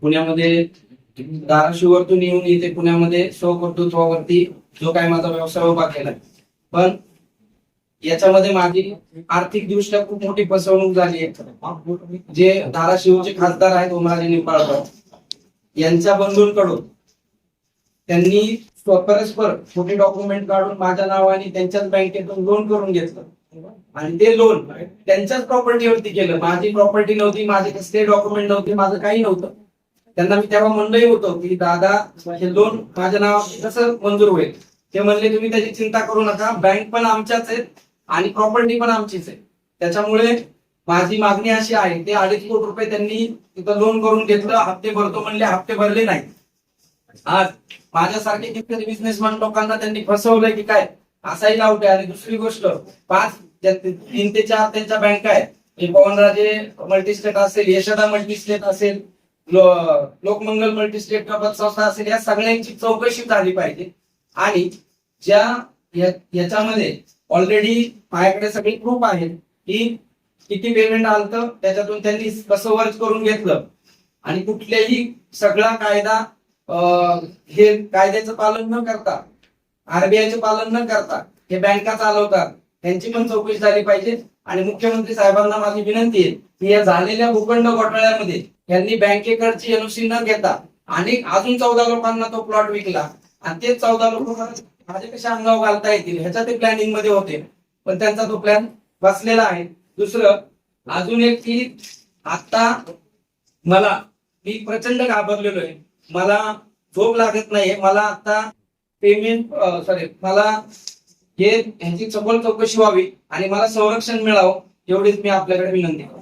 पुण्यामध्ये धाराशिववरतून येऊन इथे पुण्यामध्ये स्वकर्तृत्वावरती जो काय माझा व्यवसाय उभा केलाय पण याच्यामध्ये माझी आर्थिक दृष्ट्या खूप मोठी फसवणूक झाली आहे. जे धाराशिवचे खासदार आहेत उमराजे निंबाळकर यांच्या बंधूंकडून त्यांनी परस्पर खोटे डॉक्युमेंट काढून माझ्या नावाने त्यांच्याच बँकेतून लोन करून घेतलं. आणि ते लोन त्यांच्याच प्रॉपर्टीवरती केलं. माझी प्रॉपर्टी नव्हती माझे कसले डॉक्युमेंट नव्हते माझं काही नव्हतं. त्यांना मी तेव्हा म्हणलंही होतो की दादा हे लोन माझ्या नावावर कसं मंजूर होईल? ते म्हणले तुम्ही त्याची चिंता करू नका. बँक पण आमच्याच आहेत आणि प्रॉपर्टी पण आमचीच आहे. त्याच्यामुळे माझी मागणी अशी आहे ते अडीच कोटी रुपये त्यांनी तिथं लोन करून घेतलं. हप्ते भरतो म्हणले हप्ते भरले नाही आज माझ्यासारखे कितीतरी बिझनेसमॅन लोकांना त्यांनी फसवलंय की काय? असाही लावते आणि दुसरी गोष्ट पाच ज्या- तीन ते चार त्यांच्या बँका आहेत. हे पवनराजे मल्टीस्टेट असेल यशदा मल्टीस्टेट असेल लो- लोकमंगल मल्टीस्टेट संस्था असेल या सगळ्यांची चौकशी झाली पाहिजे. आणि ज्या याच्यामध्ये ऑलरेडी माझ्याकडे सगळी प्रूफ आहे की किती पेमेंट आलं त्याच्यातून त्यांनी कसं वर्क करून घेतलं. आणि कुठल्याही सगळा कायदा हे कायद्याचं पालन न करता आरबीआयचं पालन न करता हे बँका चालवतात. त्यांची पण चौकशी झाली पाहिजे. आणि मुख्यमंत्री साहेबांना माझी विनंती आहे की या झालेल्या भूखंड घोटाळ्यामध्ये यांनी बँकेकडची एनओसी न घेता आणि अजून चौदा लोकांना तो प्लॉट विकला. आणि ते चौदा लोक माझे कशा अंगावर घालता येतील? ह्याच्या ते प्लॅनिंगमध्ये होते. पण त्यांचा तो प्लॅन बसलेला आहे. दुसरं अजून एक की आता मला मी प्रचंड घाबरलेलो आहे. मला झोप लागत नाहीये. मला आता पेमेंट सॉरी मला हे ह्याची चपल चौकशी व्हावी आणि मला संरक्षण मिळावं एवढीच मी आपल्याकडे विनंती करतो.